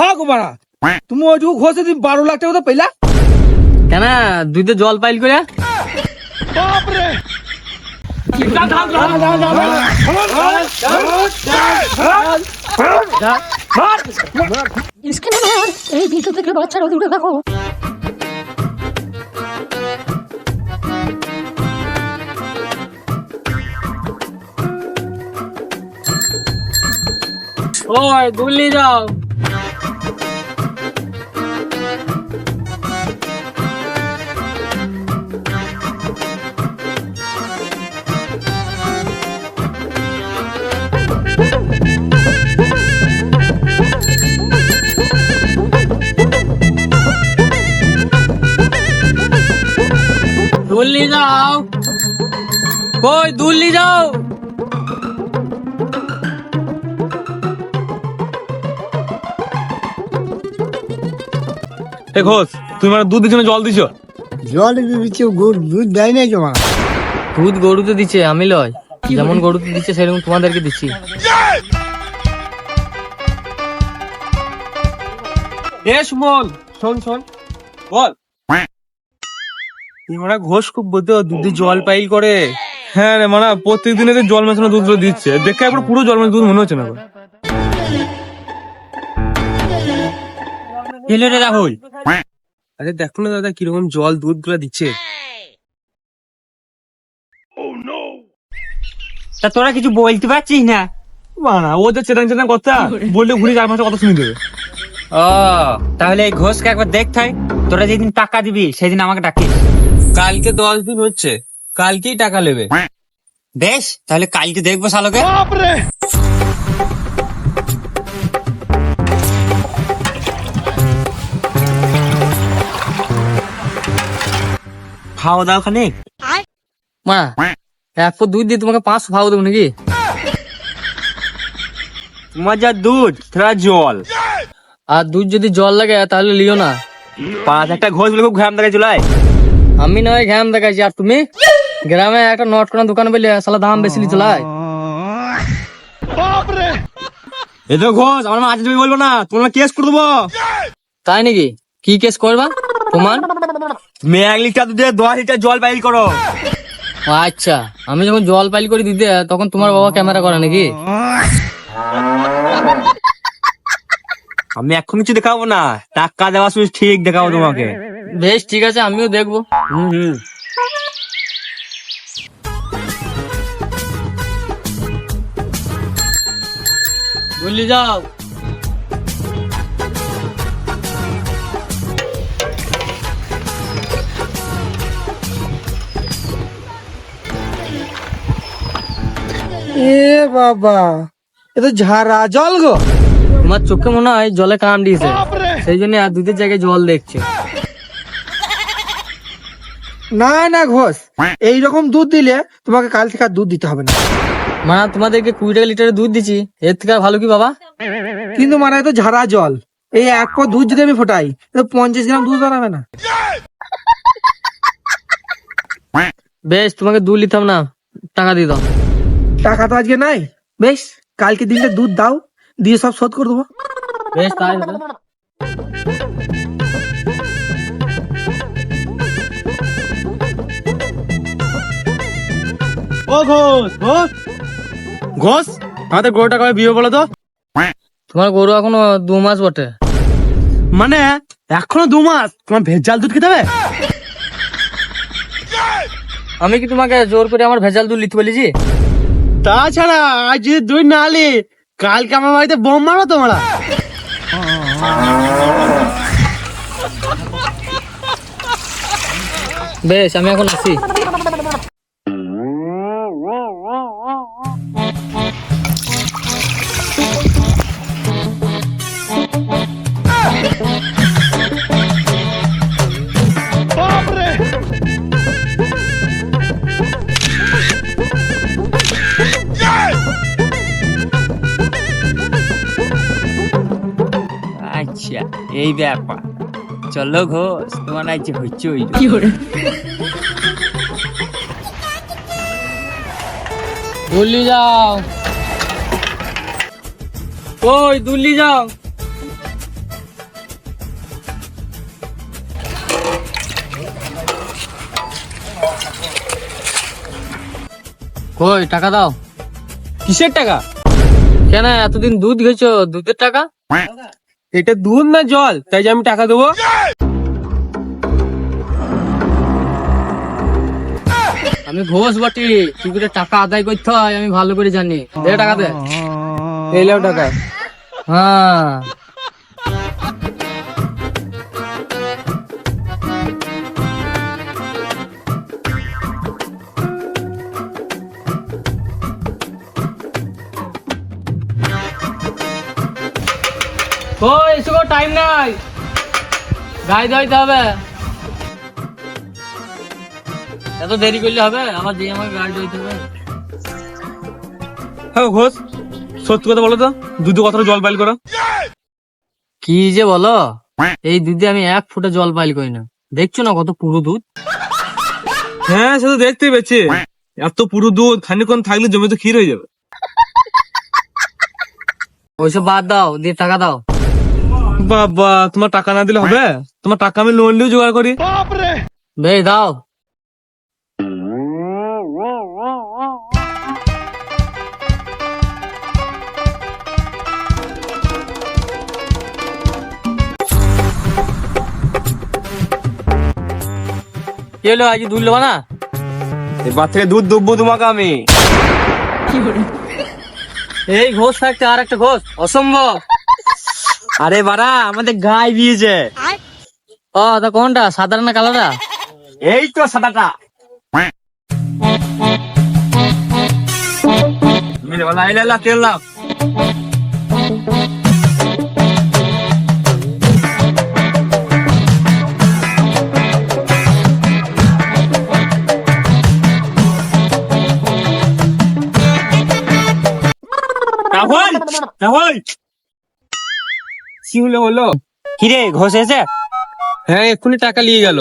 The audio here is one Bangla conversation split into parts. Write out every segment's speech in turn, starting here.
হ্যাঁ গো মারা তুমি ওইটুকু ঘষে তুমি বারো লাখ টাকা তো পেলা কেন? দুইতে জল পাইল করে স্ক্যানার এই ভিডিও থেকে বাচ্চারা দূরে থাকো। ওই দুলি যাও। দুল্লি যাও কই দুল্লি যাও এ ঘোষ তুমি মানে দুধ দিচ্ছ জল দিছো? জল দিচ্ছে গুড় দুধ দেয় নাই জমা দুধ গরুতে দিচ্ছে আমি লয়। যেমন গরুতে দিচ্ছে সেরকম তোমাদেরকে দিচ্ছি। এ সুমন শোন শোন। বল। মানে ঘোষ খুব বলতে দুধে জল পাইল করে। হ্যাঁ রে মানে প্রত্যেক দিনে তো জল মেশানো দুধ দিচ্ছে। দেখে একবার পুরো জল মেশানো দুধ মনে হচ্ছে না রে রাহুল। আরে দেখো না দাদা কীরকম জল দুধগুলা দিচ্ছে তা তোরা কিছু বলতে পারছিস না? বানা ও যে চেতান চেতান কথা বললে ঘুরে যার মাসে কথা শুনে দেবে। ও তাহলে এই ঘোষকে একবার দেখতে হয়। তোরা যেদিন টাকা দিবি সেদিন আমাকে ডাকিস। কালকে দশ দিন হচ্ছে। কালকেই টাকা নেবে। বেশ তাহলে কালকে দেখব শালোকে। খাওয়া দাওয়া খানে মা এক পর দুধ দিয়ে তোমাকে পাঁচশো ভাও দেবো নাকি? তোমার যা দুধ সেটা জল। আর দুধ যদি জল লাগে তাহলে লিও না। পাঁচ একটা ঘোষ বলে খুব ঘাম দেখা চলায়। আমি নয় ঘ্যাম দেখাইছি আর তুমি? গ্রামে একটা নট করা দোকান বলে সালা দাম বেশি লিচে লাই এ তো ঘোষ আমার মাঝে তুমি বলব না তোমার কেস করে দেবো। তাই নাকি? কি কেস করবা? প্রমাণ? তুমি এক লিটার দুধে দশ লিটার জল বাইল করো। আচ্ছা আমি যখন জল পাইল করে দিতে তখন তোমার বাবা ক্যামেরা করে নাকি? আমি এখন কিছু দেখাবো না টাকা দেওয়া শুধু ঠিক দেখাবো তোমাকে। বেশ ঠিক আছে আমিও দেখব। হুম হুম। বললি যাও। এ বাবা এ তো ঝাড়া জল গো। তোমার চোখে মনে হয় জলে কাম দিয়েছে। সেই জন্য আর দুধের জায়গায় জল দেখছে। না না ঘোষ। এইরকম দুধ দিলে তোমাকে কাল থেকে আর দুধ দিতে হবে না। মা তোমাদেরকে কুড়ি টাকা লিটারের দুধ দিচ্ছি। এর থেকে আর ভালো কি বাবা? কিন্তু মানে তো ঝাড়া জল। এই এক পর দুধ যদি আমি ফোটাই তো পঞ্চাশ গ্রাম দুধ বানাবে না। বেশ তোমাকে দুধ নিতাম না। টাকা দিয়ে দাও। টাকা তো আজকে নাই। বেশ কালকে দিনটা দুধ দাও দিয়ে সব শোধ করে দেবো। বেশ তাই ও ঘোষ ঘোষ। ঘোষ আমাদের গরুটা কবে বিয়ে বলো তো তোমার গরু এখনও দু মাস বটে। মানে এখনও দু মাস? তোমার ভেজাল দুধ খেতে হবে? আমি কি তোমাকে জোর করে আমার ভেজাল দুধ নিতে বলেছি? তাছাড়া আজ যদি দুই না আলি কালকে আমার বাড়িতে বোম মারো তোমরা। বেশ আমি এখন আসি। আচ্ছা এই ব্যাপার। চলো ঘোষ তোমার যে হইচই দুল্লি যাও। ওই দুল্লি যাও। কই টাকা দাও। কিসের টাকা? কেন এতদিন দুধ গেছো দুধের টাকা? এটা দুধ না জল? তাই যে আমি টাকা দেবো। আমি ঘোষ বটি কি করে টাকা আদায় করতে হয় আমি ভালো করে জানি। দে টাকা দে। এই টাকা। হ্যাঁ। ওই এসব টাইম নাই। গাই দিতে হবে। এত দেরি করলে হবে? আমার দিয়ে আমাকে গাড়ি দিতে হবে। হ্যাঁ ঘোষ সত্যি কথা বলো তো দুধে কতটা জল বাইল করো। কি যে বলো? এই দুধে আমি এক ফুটা জল পাইল করি না। দেখছ না কত পুরো দুধ? হ্যাঁ সে তো দেখতেই পেয়েছি এত পুরো দুধ খানিক্ষণ থাকলে জমে তো ক্ষীর হয়ে যাবে। ওইসব বাদ দাও দিয়ে টাকা দাও। বাবা তোমার টাকা না দিলে হবে? তোমার টাকা আমি লোন নিয়েও জোগাড় করি। বে দাও। কি হলো আজ দুধ নেবা না? এবার থেকে দুধ দুব্বো তোমাকে আমি। এই ঘোষ থাকতে আর একটা ঘোষ। অসম্ভব। আরে বাড়া আমাদের গায়ে বিয়েছে। ও তা কোনটা সাদা না কালোটা? এই তো সাদাটা। তেল লাভ কি হলো হলো কিরে ঘষে এসে? হ্যাঁ এক্ষুনি টাকা নিয়ে গেল।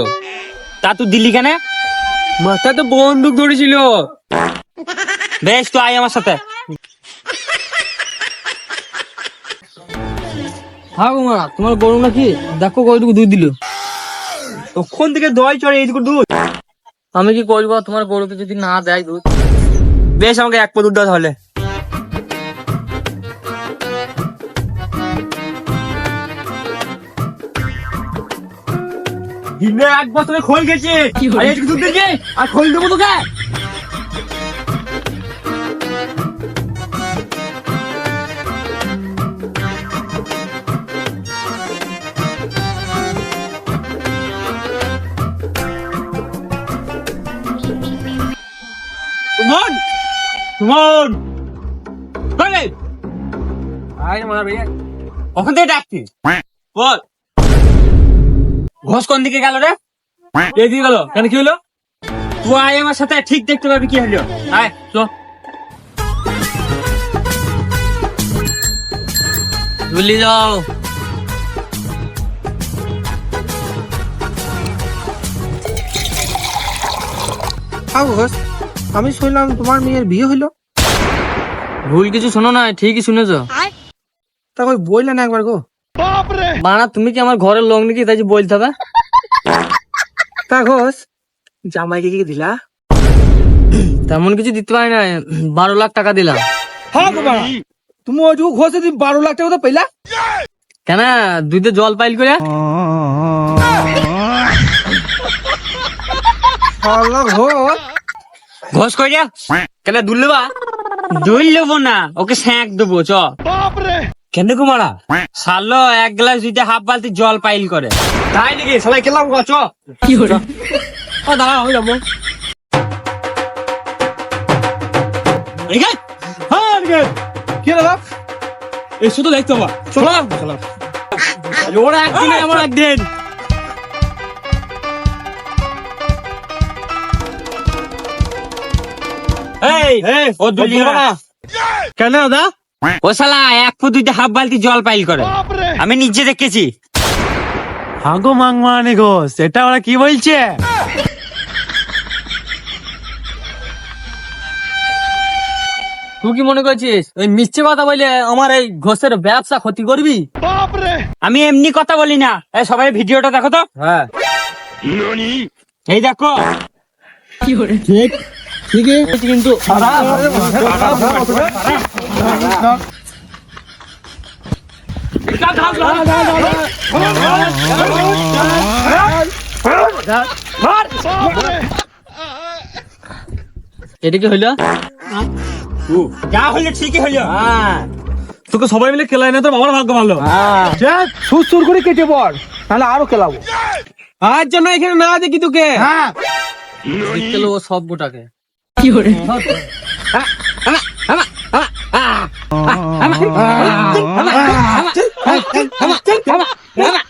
তা তুই দিল্লি কেন? মাথা তো বন্দুক ধরেছিল। বেশ তো আয় আমার সাথে। হ্যাঁ গো মা তোমার গরু নাকি? দেখো কয়টুকু দুধ দিল। তখন থেকে দই চড়ে এইটুকু দুধ? আমি কি করব? তোমার গরুকে যদি না দেয় দুধ? বেশ আমাকে এক পো দুধ দাও তাহলে। দিনে এক বছরে খোল গেছে। আর এইটুকু দুধ দিয়েছে আর খোল দেবো তোকে। সুমন মারা ভাইয়া কখন থেকে ডাকছিস বল। ঘোষ কোন দিকে গেল রে? এই দিয়ে গেল। কেন কি হলো? তুই আয় আমার সাথে ঠিক দেখতে পাবি কি হলো। আয় চল বুঝলি যাও। ঘোষ আমি শুনলাম তোমার মেয়ের বিয়ে হইল ভুল কিছু শোনো না ঠিকই শুনেছো। তা কই বললে না একবার গো? বানা তুমি কি আমার ঘরের লোক নাকি? তাই বলতে হবে তা ঘোষ জামাইকে কি দিলা? তেমন কিছু দিতে পারি না বারো লাখ টাকা দিলাম। হ্যাঁ বাবা তুমি ঘোষে তুমি বারো লাখ টাকা তো পেলা কেন? দুধে জল পাইল করে ঘোষ। কেন দুল লেবা দুল লেবো না ওকে স্যাঁক দেবো চ। কেন কুমারা? সালো এক গ্লাস দিতে হাফ বালতি জল পাইল করে। তাই নাকি? সবাই খেলাম গো চ। কি করে ও দাঁড়া আমি যাব। দেখতে পাবা চলো চলো ওরা একদিন আমার একদিন। এই ও কেন দাদা? ও শালা এক ফুট দুইটা হাফ বালতি জল পাইল করে। আমি নিজে দেখেছি। হাগো মাংমানি ঘোষ এটা ওরা কি বলছে? তুই কি মনে করছিস? ওই মিথ্যে কথা বলে আমার এই ঘোষের ব্যবসা ক্ষতি করবি? আমি এমনি কথা বলি না। এই সবাই ভিডিওটা দেখো তো। হ্যাঁ। এই দেখো। কিন্তু এটা কি হইল? যা হইল ঠিকই হইল। তোকে সবাই মিলে খেলাই না তোর বাবার ভাগ্য ভালো। দেখ সুর সুর করে কেটে পড় তাহলে আরও খেলাবো। আর জন্য এখানে না দেখি তোকে। হ্যাঁ। সব গোটাকে। হ্যাঁ